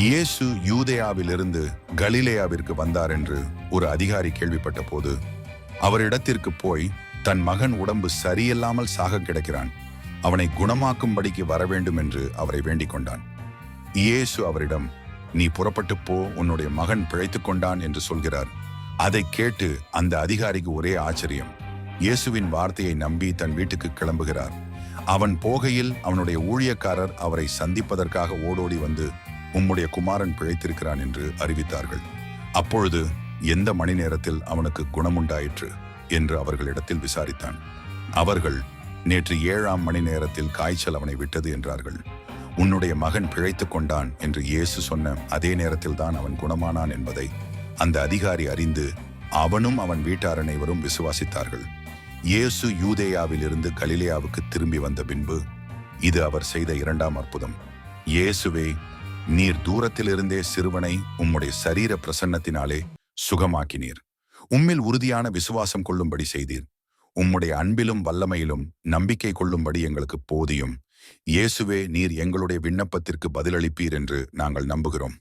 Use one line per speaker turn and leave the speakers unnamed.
இயேசு யூதேயாவிலிருந்து கலிலேயாவிற்கு வந்தார் என்று ஒரு அதிகாரி கேள்விப்பட்ட போது அவரிடத்திற்கு போய் தன் மகன் உடம்பு சரியில்லாமல் சாக கிடக்கிறான் அவனை குணமாக்கும்படிக்கு வர வேண்டும் என்று அவரை வேண்டிக் கொண்டான். இயேசு அவரிடம் நீ புறப்பட்டு போ உன்னுடைய மகன் பிழைத்துக் கொண்டான் என்று சொல்கிறார். அதை கேட்டு அந்த அதிகாரிக்கு ஒரே ஆச்சரியம். இயேசுவின் வார்த்தையை நம்பி தன் வீட்டுக்கு கிளம்புகிறார். அவன் போகையில் அவனுடைய ஊழியக்காரர் அவரை சந்திப்பதற்காக ஓடோடி வந்து உம்முடைய குமாரன் பிழைத்திருக்கிறான் என்று அறிவித்தார்கள். அப்பொழுது எந்த மணி நேரத்தில் அவனுக்கு குணமுண்டாயிற்று என்று அவர்களிடத்தில் விசாரித்தான். அவர்கள் நேற்று ஏழாம் மணி நேரத்தில் காய்ச்சல் அவனை விட்டது என்றார்கள். உன்னுடைய மகன் பிழைத்துக் கொண்டான் என்று இயேசு சொன்ன அதே நேரத்தில் தான் அவன் குணமானான் என்பதை அந்த அதிகாரி அறிந்து அவனும் அவன் வீட்டார் அனைவரும் விசுவாசித்தார்கள். இயேசு யூதேயாவிலிருந்து கலிலேயாவுக்கு திரும்பி வந்த பின்பு இது அவர் செய்த இரண்டாம் அற்புதம். இயேசுவே நீர் தூரத்திலிருந்தே சிறுவனை உம்முடைய சரீர பிரசன்னத்தினாலே சுகமாக்கினீர். உம்மில் உறுதியான விசுவாசம் கொள்ளும்படி செய்தீர். உம்முடைய அன்பிலும் வல்லமையிலும் நம்பிக்கை கொள்ளும்படி எங்களுக்கு போதியும். இயேசுவே நீர் எங்களுடைய விண்ணப்பத்திற்கு பதிலளிப்பீர் என்று நாங்கள் நம்புகிறோம்.